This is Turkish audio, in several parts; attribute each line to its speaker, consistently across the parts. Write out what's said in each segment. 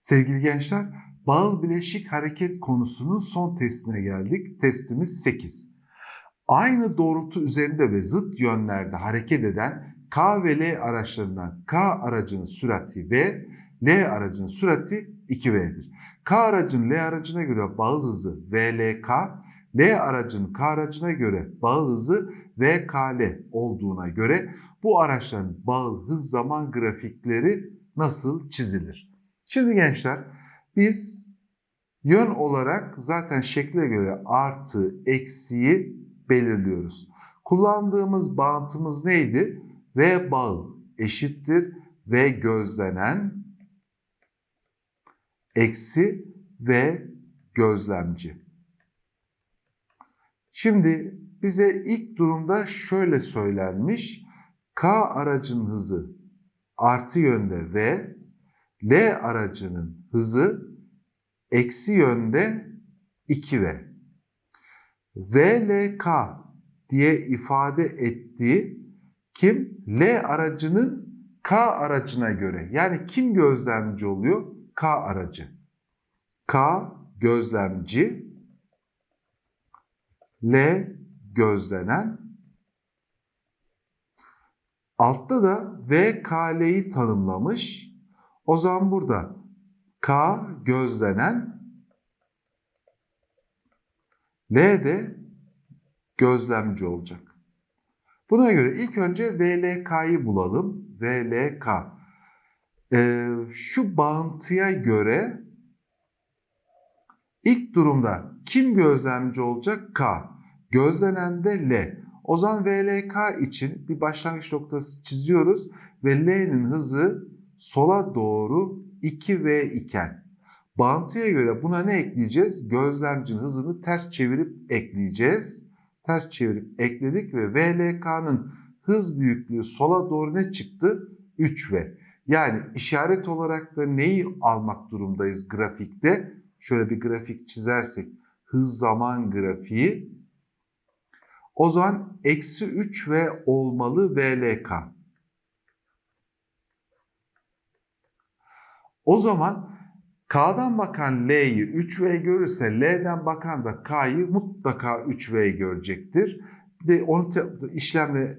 Speaker 1: Sevgili gençler, bağıl bileşik hareket konusunun son testine geldik. Testimiz 8. Aynı doğrultu üzerinde ve zıt yönlerde hareket eden K ve L araçlarından K aracının sürati V, L aracının sürati 2V'dir. K aracın L aracına göre bağıl hızı VLK, L aracın K aracına göre bağıl hızı VKL olduğuna göre bu araçların bağıl hız zaman grafikleri nasıl çizilir? Şimdi gençler biz yön olarak zaten şekle göre artı eksiyi belirliyoruz. Kullandığımız bağıntımız neydi? V bağıl eşittir V gözlenen eksi V gözlemci. Şimdi bize ilk durumda şöyle söylenmiş. K aracın hızı artı yönde V, L aracının hızı eksi yönde 2V. VLK diye ifade ettiği kim? L aracının K aracına göre. Yani kim gözlemci oluyor? K aracı. K gözlemci, L gözlenen. Altta da VKL'yi tanımlamış. O zaman burada K gözlenen, L de gözlemci olacak. Buna göre ilk önce VLK'yı bulalım. VLK. Ee, şu bağıntıya göre ilk durumda kim gözlemci olacak? K. Gözlenen de L. O zaman VLK için bir başlangıç noktası çiziyoruz ve L'nin hızı sola doğru 2V iken bağıntıya göre buna ne ekleyeceğiz? Gözlemcinin hızını ters çevirip ekleyeceğiz. Ters çevirip ekledik ve VLK'nın hız büyüklüğü sola doğru ne çıktı? 3V. Yani işaret olarak da neyi almak durumdayız grafikte? Şöyle bir grafik çizersek hız zaman grafiği. O zaman eksi 3V olmalı VLK. O zaman K'dan bakan L'yi 3V görürse L'den bakan da K'yı mutlaka 3V görecektir. De onu işlemle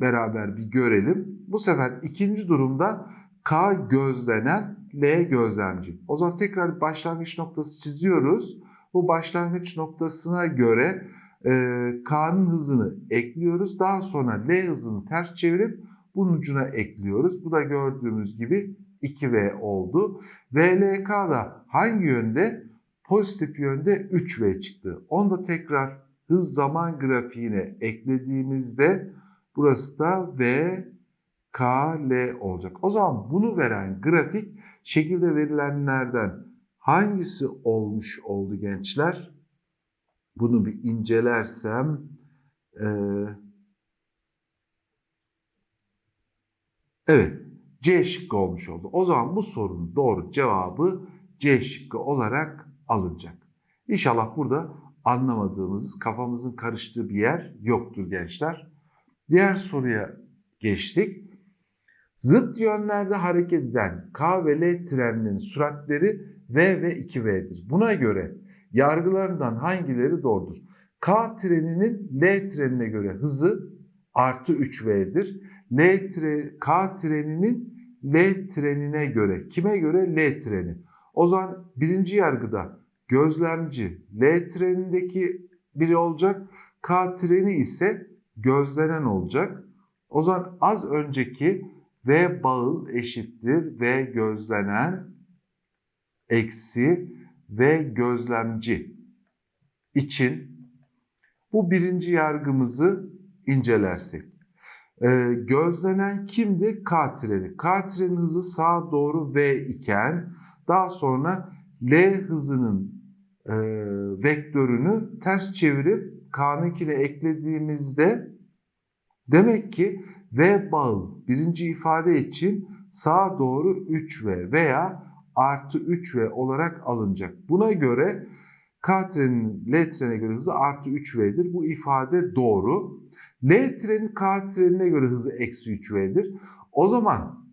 Speaker 1: beraber bir görelim. Bu sefer ikinci durumda K gözlenen, L gözlemci. O zaman tekrar başlangıç noktası çiziyoruz. Bu başlangıç noktasına göre e, K'nın hızını ekliyoruz. Daha sonra L hızını ters çevirip bunun ucuna ekliyoruz. Bu da gördüğümüz gibi 2V oldu. VLK da hangi yönde? Pozitif yönde 3V çıktı. Onu da tekrar hız zaman grafiğine eklediğimizde burası da V, K, L olacak. O zaman bunu veren grafik şekilde verilenlerden hangisi olmuş oldu gençler? Bunu bir incelersem e, evet C şıkkı olmuş oldu. O zaman bu sorunun doğru cevabı C şıkkı olarak alınacak. İnşallah burada anlamadığımız, kafamızın karıştığı bir yer yoktur gençler. Diğer soruya geçtik. Zıt yönlerde hareket eden K ve L trenlerinin süratleri V ve 2V'dir. Buna göre yargılarından hangileri doğrudur? K treninin L trenine göre hızı artı 3V'dir. L tre, K treninin L trenine göre, kime göre? L treni. O zaman birinci yargıda gözlemci L trenindeki biri olacak. K treni ise gözlenen olacak. O zaman az önceki V bağıl eşittir V gözlenen eksi V gözlemci için bu birinci yargımızı incelersek. Ee, gözlenen kimdi? K treni. K trenin hızı sağa doğru V iken daha sonra L hızının e, vektörünü ters çevirip K'nınkine eklediğimizde demek ki V bağıl birinci ifade için sağa doğru 3V veya artı 3V olarak alınacak. Buna göre K trenin L trenine göre hızı artı 3V'dir. Bu ifade doğru. L treni K trenine göre hızı eksi 3V'dir. O zaman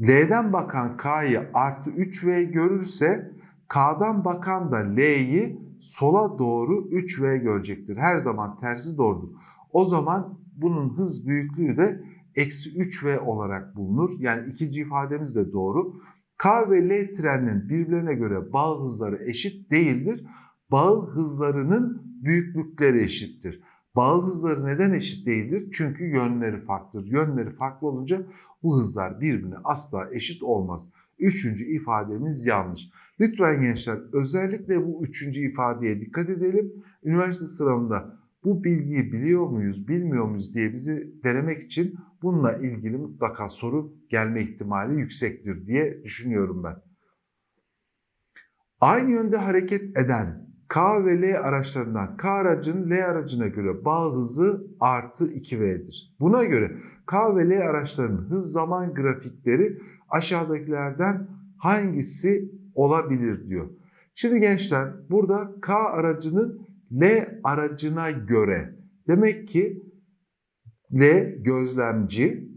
Speaker 1: L'den bakan K'yı artı 3V görürse K'dan bakan da L'yi sola doğru 3V görecektir. Her zaman tersi doğrudur. O zaman bunun hız büyüklüğü de eksi 3V olarak bulunur. Yani ikinci ifademiz de doğru. K ve L treninin birbirlerine göre bağ hızları eşit değildir. Bağ hızlarının büyüklükleri eşittir. Bağ hızları neden eşit değildir? Çünkü yönleri farklıdır. Yönleri farklı olunca bu hızlar birbirine asla eşit olmaz. Üçüncü ifademiz yanlış. Lütfen gençler özellikle bu üçüncü ifadeye dikkat edelim. Üniversite sınavında bu bilgiyi biliyor muyuz, bilmiyor muyuz diye bizi denemek için bununla ilgili mutlaka soru gelme ihtimali yüksektir diye düşünüyorum ben. Aynı yönde hareket eden K ve L araçlarından K aracının L aracına göre bağ hızı artı 2V'dir. Buna göre K ve L araçlarının hız zaman grafikleri aşağıdakilerden hangisi olabilir diyor. Şimdi gençler burada K aracının L aracına göre demek ki L gözlemci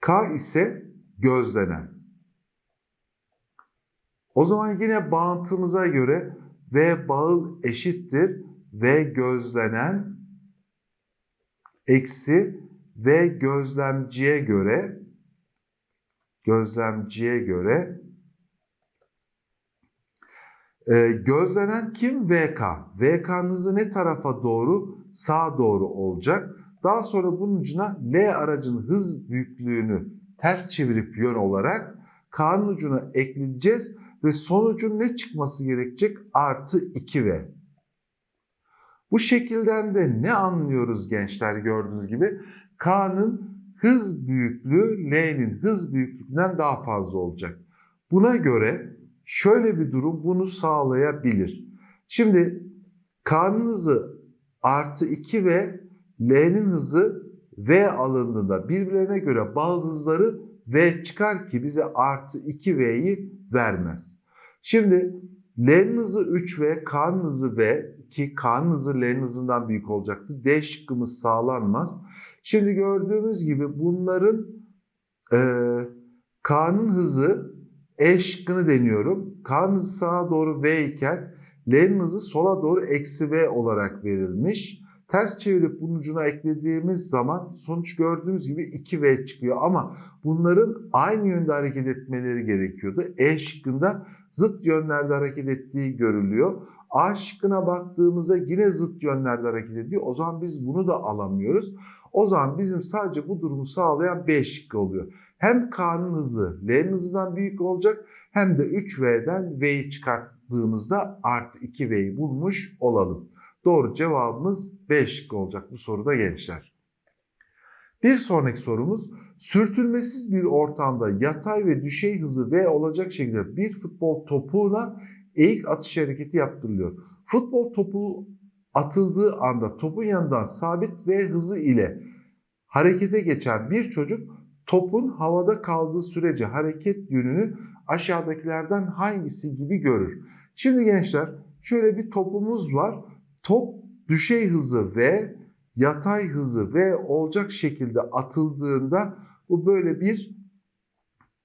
Speaker 1: K ise gözlenen. O zaman yine bağıntımıza göre V bağıl eşittir V gözlenen eksi V gözlemciye göre gözlemciye göre e, gözlenen kim? VK. VK'nın hızı ne tarafa doğru? Sağa doğru olacak. Daha sonra bunun ucuna L aracının hız büyüklüğünü ters çevirip yön olarak K'nın ucuna ekleyeceğiz ve sonucun ne çıkması gerekecek? Artı 2V. Bu şekilden de ne anlıyoruz gençler gördüğünüz gibi? K'nın hız büyüklüğü L'nin hız büyüklüğünden daha fazla olacak. Buna göre şöyle bir durum bunu sağlayabilir. Şimdi K'nın hızı artı 2 ve L'nin hızı V alındığında birbirlerine göre bağ hızları V çıkar ki bize artı 2V'yi vermez. Şimdi L'nin hızı 3V, K'nın V ki K'nın hızı büyük olacaktı. D şıkkımız sağlanmaz. Şimdi gördüğümüz gibi bunların e, K'nın hızı E şıkkını deniyorum. K'nın sağa doğru V iken L'nin sola doğru eksi V olarak verilmiş. Ters çevirip bunun ucuna eklediğimiz zaman sonuç gördüğümüz gibi 2V çıkıyor. Ama bunların aynı yönde hareket etmeleri gerekiyordu. E şıkkında zıt yönlerde hareket ettiği görülüyor. A şıkkına baktığımızda yine zıt yönlerde hareket ediyor. O zaman biz bunu da alamıyoruz. O zaman bizim sadece bu durumu sağlayan B şıkkı oluyor. Hem K'nın hızı L'nin hızından büyük olacak hem de 3V'den V'yi çıkarttığımızda artı 2V'yi bulmuş olalım. Doğru cevabımız B şıkkı olacak bu soruda gençler. Bir sonraki sorumuz sürtünmesiz bir ortamda yatay ve düşey hızı V olacak şekilde bir futbol topuğuna eğik atış hareketi yaptırılıyor. Futbol topu atıldığı anda topun yanından sabit V hızı ile harekete geçen bir çocuk topun havada kaldığı sürece hareket yönünü aşağıdakilerden hangisi gibi görür. Şimdi gençler şöyle bir topumuz var. Top düşey hızı V, yatay hızı V olacak şekilde atıldığında bu böyle bir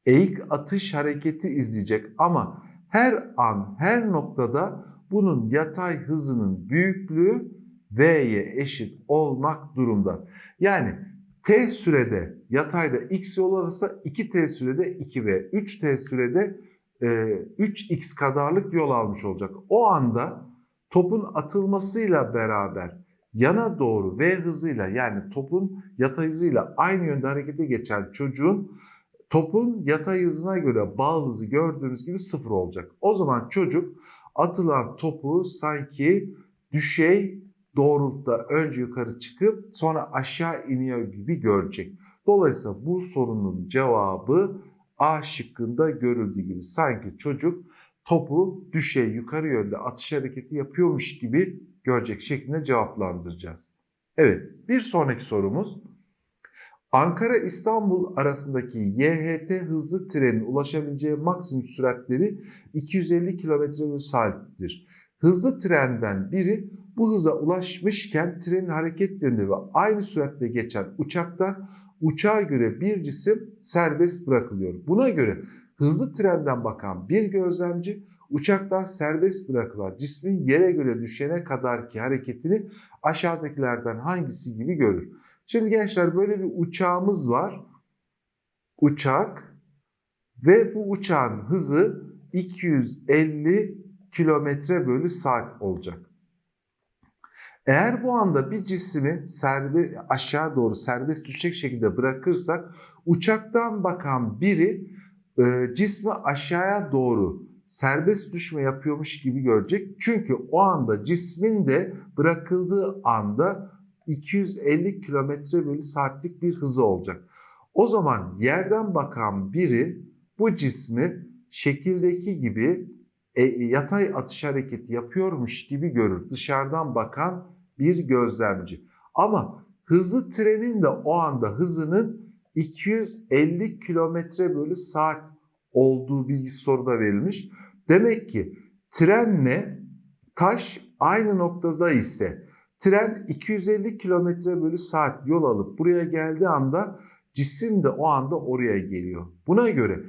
Speaker 1: eğik atış hareketi izleyecek. Ama her an, her noktada bunun yatay hızının büyüklüğü V'ye eşit olmak durumda. Yani T sürede yatayda X yol alırsa 2T sürede 2V, 3T sürede e, 3X kadarlık yol almış olacak. O anda topun atılmasıyla beraber yana doğru V hızıyla yani topun yatay hızıyla aynı yönde harekete geçen çocuğun topun yatay hızına göre bağ hızı gördüğümüz gibi sıfır olacak. O zaman çocuk atılan topu sanki düşey doğrultuda önce yukarı çıkıp sonra aşağı iniyor gibi görecek. Dolayısıyla bu sorunun cevabı A şıkkında görüldüğü gibi sanki çocuk topu düşey yukarı yönde atış hareketi yapıyormuş gibi görecek şeklinde cevaplandıracağız. Evet bir sonraki sorumuz Ankara-İstanbul arasındaki YHT hızlı trenin ulaşabileceği maksimum süratleri 250 km saattir. Hızlı trenden biri bu hıza ulaşmışken trenin hareket yönünde ve aynı süratle geçen uçaktan uçağa göre bir cisim serbest bırakılıyor. Buna göre hızlı trenden bakan bir gözlemci uçaktan serbest bırakılan cismin yere göre düşene kadarki hareketini aşağıdakilerden hangisi gibi görür. Şimdi gençler böyle bir uçağımız var. Uçak ve bu uçağın hızı 250 kilometre bölü saat olacak. Eğer bu anda bir cismi serbe, aşağı doğru serbest düşecek şekilde bırakırsak uçaktan bakan biri e, cismi aşağıya doğru serbest düşme yapıyormuş gibi görecek. Çünkü o anda cismin de bırakıldığı anda 250 kilometre bölü saatlik bir hızı olacak. O zaman yerden bakan biri bu cismi şekildeki gibi e, yatay atış hareketi yapıyormuş gibi görür. Dışarıdan bakan bir gözlemci. Ama hızlı trenin de o anda hızının 250 kilometre bölü saat olduğu bilgisi soruda verilmiş. Demek ki trenle taş aynı noktada ise tren 250 kilometre bölü saat yol alıp buraya geldiği anda cisim de o anda oraya geliyor. Buna göre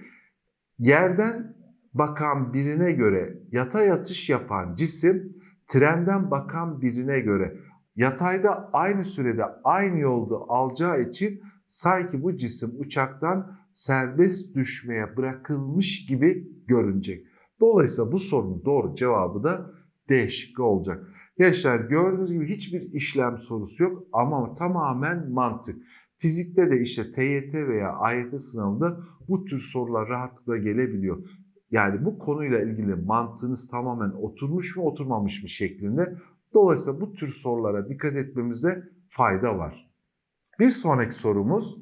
Speaker 1: yerden bakan birine göre yatay atış yapan cisim trenden bakan birine göre yatayda aynı sürede aynı yolda alacağı için sanki bu cisim uçaktan serbest düşmeye bırakılmış gibi görünecek. Dolayısıyla bu sorunun doğru cevabı da D şıkkı olacak. Gençler gördüğünüz gibi hiçbir işlem sorusu yok ama tamamen mantık. Fizikte de işte TYT veya AYT sınavında bu tür sorular rahatlıkla gelebiliyor. Yani bu konuyla ilgili mantığınız tamamen oturmuş mu oturmamış mı şeklinde. Dolayısıyla bu tür sorulara dikkat etmemizde fayda var. Bir sonraki sorumuz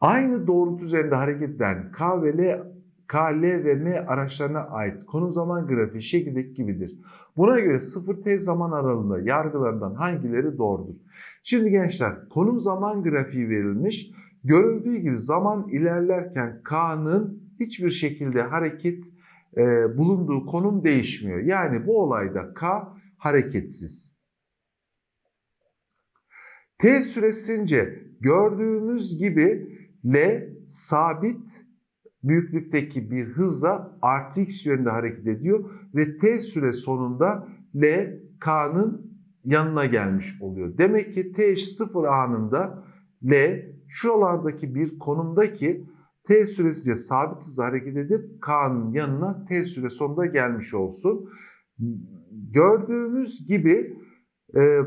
Speaker 1: aynı doğrultu üzerinde hareket eden K ve L, K, L ve M araçlarına ait konum zaman grafiği şekildeki gibidir. Buna göre 0T zaman aralığında yargılarından hangileri doğrudur? Şimdi gençler konum zaman grafiği verilmiş. Görüldüğü gibi zaman ilerlerken K'nın hiçbir şekilde hareket e, bulunduğu konum değişmiyor. Yani bu olayda K hareketsiz. T süresince gördüğümüz gibi L sabit büyüklükteki bir hızla artı x yönünde hareket ediyor ve T süre sonunda L K'nın yanına gelmiş oluyor. Demek ki T eşit 0 anında L şuralardaki bir konumdaki T süresince sabit hızla hareket edip K'nın yanına T süre sonunda gelmiş olsun. Gördüğümüz gibi e,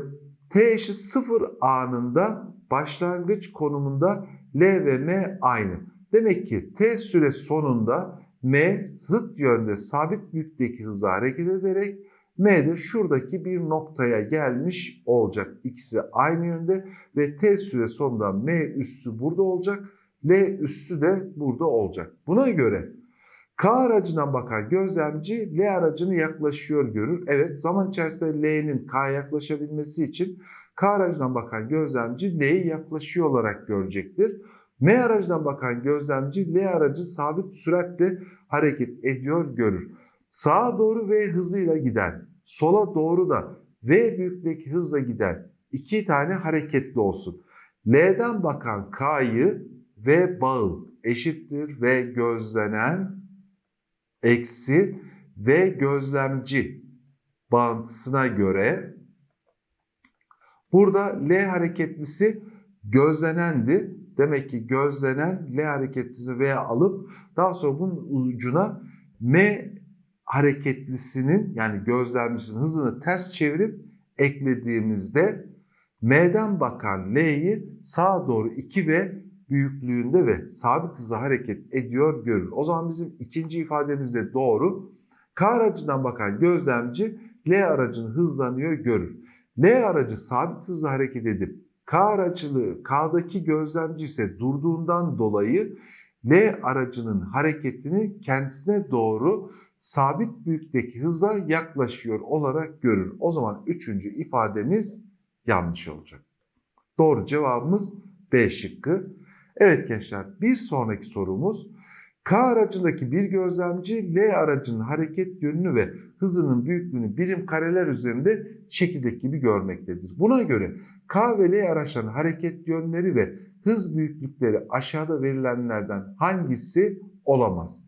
Speaker 1: T eşit 0 anında başlangıç konumunda L ve M aynı. Demek ki T süre sonunda M zıt yönde sabit büyüklükteki hızla hareket ederek M de şuradaki bir noktaya gelmiş olacak. İkisi aynı yönde ve T süre sonunda M üssü burada olacak. L üssü de burada olacak. Buna göre K aracından bakan gözlemci L aracını yaklaşıyor görür. Evet zaman içerisinde L'nin K'ya yaklaşabilmesi için K aracından bakan gözlemci L'yi yaklaşıyor olarak görecektir. M aracından bakan gözlemci L aracı sabit süratle hareket ediyor görür. Sağa doğru V hızıyla giden, sola doğru da V büyüklükteki hızla giden iki tane hareketli olsun. L'den bakan K'yı V bağı eşittir ve gözlenen eksi ve gözlemci bağıntısına göre burada L hareketlisi gözlenendi. Demek ki gözlenen L hareketlisi V alıp daha sonra bunun ucuna M hareketlisinin yani gözlemcisinin hızını ters çevirip eklediğimizde M'den bakan L'yi sağa doğru 2V büyüklüğünde ve sabit hızla hareket ediyor görür. O zaman bizim ikinci ifademiz de doğru. K aracından bakan gözlemci L aracını hızlanıyor görür. L aracı sabit hızla hareket edip K aracılığı K'daki gözlemci ise durduğundan dolayı L aracının hareketini kendisine doğru sabit büyüklükteki hızla yaklaşıyor olarak görür. O zaman üçüncü ifademiz yanlış olacak. Doğru cevabımız B şıkkı. Evet gençler bir sonraki sorumuz K aracındaki bir gözlemci L aracının hareket yönünü ve hızının büyüklüğünü birim kareler üzerinde şekildeki gibi görmektedir. Buna göre K ve L araçlarının hareket yönleri ve hız büyüklükleri aşağıda verilenlerden hangisi olamaz?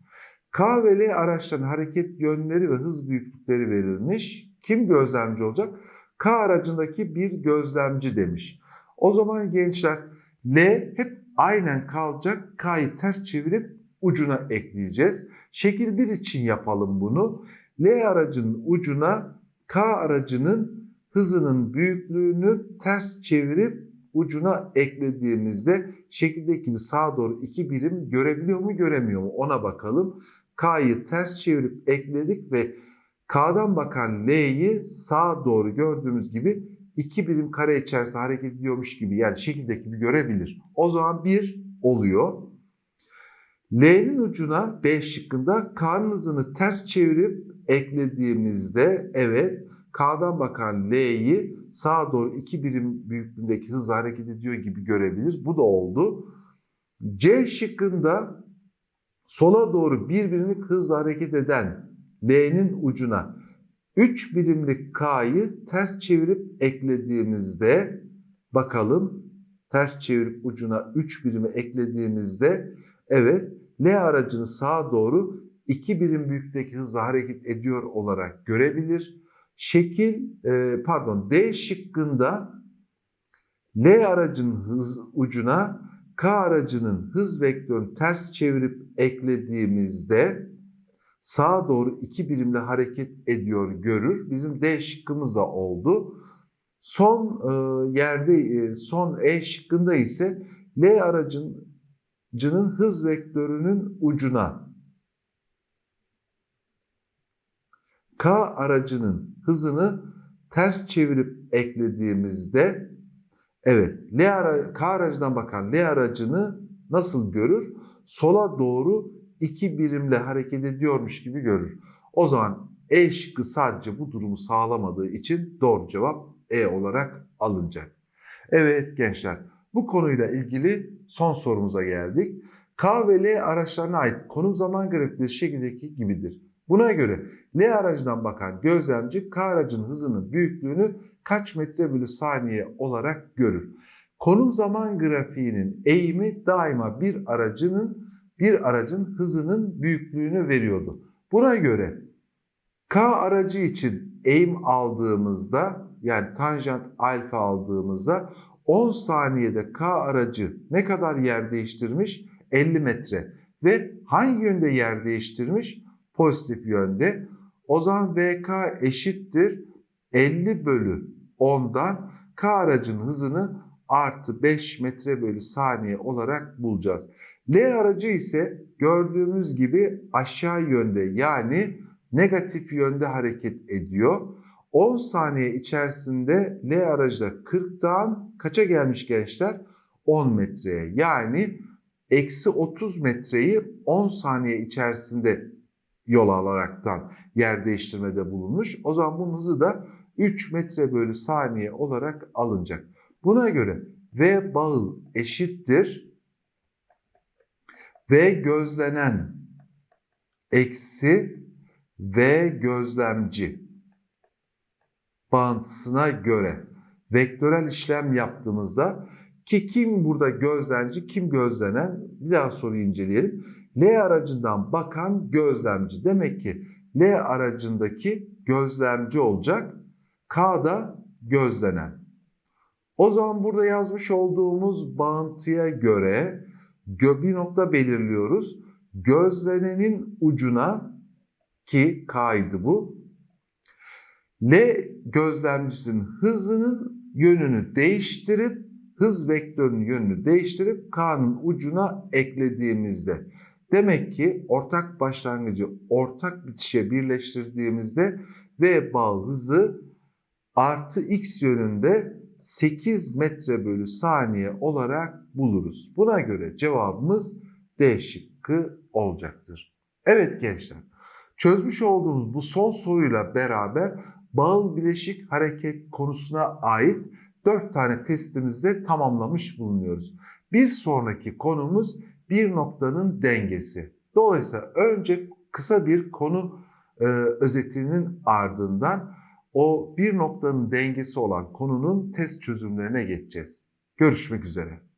Speaker 1: K ve L araçlarının hareket yönleri ve hız büyüklükleri verilmiş. Kim gözlemci olacak? K aracındaki bir gözlemci demiş. O zaman gençler L hep aynen kalacak. K'yı ters çevirip ucuna ekleyeceğiz. Şekil 1 için yapalım bunu. L aracının ucuna K aracının hızının büyüklüğünü ters çevirip ucuna eklediğimizde şekildeki gibi sağa doğru iki birim görebiliyor mu göremiyor mu ona bakalım. K'yı ters çevirip ekledik ve K'dan bakan L'yi sağa doğru gördüğümüz gibi iki birim kare içerisinde hareket ediyormuş gibi yani şekildeki gibi görebilir. O zaman bir oluyor. L'nin ucuna B şıkkında K'nın hızını ters çevirip eklediğimizde evet K'dan bakan L'yi sağa doğru iki birim büyüklüğündeki hızla hareket ediyor gibi görebilir. Bu da oldu. C şıkkında sola doğru bir birimlik hızla hareket eden L'nin ucuna 3 birimlik K'yı ters çevirip eklediğimizde bakalım ters çevirip ucuna 3 birimi eklediğimizde evet L aracını sağa doğru 2 birim büyüklükteki hızla hareket ediyor olarak görebilir. Şekil e, pardon D şıkkında L aracının hız ucuna K aracının hız vektörünü ters çevirip eklediğimizde sağa doğru iki birimle hareket ediyor görür. Bizim D şıkkımız da oldu. Son e, yerde e, son E şıkkında ise L aracının hız vektörünün ucuna K aracının hızını ters çevirip eklediğimizde evet L ara, K aracından bakan L aracını nasıl görür? Sola doğru iki birimle hareket ediyormuş gibi görür. O zaman E şıkkı sadece bu durumu sağlamadığı için doğru cevap E olarak alınacak. Evet gençler bu konuyla ilgili son sorumuza geldik. K ve L araçlarına ait konum zaman grafikleri şekildeki gibidir. Buna göre L aracından bakan gözlemci K aracının hızının büyüklüğünü kaç metre bölü saniye olarak görür. Konum zaman grafiğinin eğimi daima bir aracının bir aracın hızının büyüklüğünü veriyordu. Buna göre K aracı için eğim aldığımızda yani tanjant alfa aldığımızda 10 saniyede K aracı ne kadar yer değiştirmiş? 50 metre. Ve hangi yönde yer değiştirmiş? Pozitif yönde. O zaman VK eşittir 50 bölü 10'dan K aracın hızını artı 5 metre bölü saniye olarak bulacağız. L aracı ise gördüğümüz gibi aşağı yönde yani negatif yönde hareket ediyor. 10 saniye içerisinde L aracı da 40'tan kaça gelmiş gençler? 10 metreye yani eksi 30 metreyi 10 saniye içerisinde yol alaraktan yer değiştirmede bulunmuş. O zaman bunun hızı da 3 metre bölü saniye olarak alınacak. Buna göre V bağı eşittir V gözlenen eksi V gözlemci bağıntısına göre vektörel işlem yaptığımızda ki kim burada gözlemci, kim gözlenen bir daha soruyu inceleyelim. L aracından bakan gözlemci. Demek ki L aracındaki gözlemci olacak. K da gözlenen. O zaman burada yazmış olduğumuz bağıntıya göre bir nokta belirliyoruz. Gözlenenin ucuna ki K'ydı bu. L gözlemcisinin hızının yönünü değiştirip hız vektörünün yönünü değiştirip K'nın ucuna eklediğimizde demek ki ortak başlangıcı ortak bitişe birleştirdiğimizde V bağ hızı artı x yönünde 8 metre bölü saniye olarak buluruz. Buna göre cevabımız D şıkkı olacaktır. Evet gençler çözmüş olduğumuz bu son soruyla beraber bağıl bileşik hareket konusuna ait 4 tane testimizde tamamlamış bulunuyoruz. Bir sonraki konumuz bir noktanın dengesi. Dolayısıyla önce kısa bir konu e, özetinin ardından o bir noktanın dengesi olan konunun test çözümlerine geçeceğiz. Görüşmek üzere.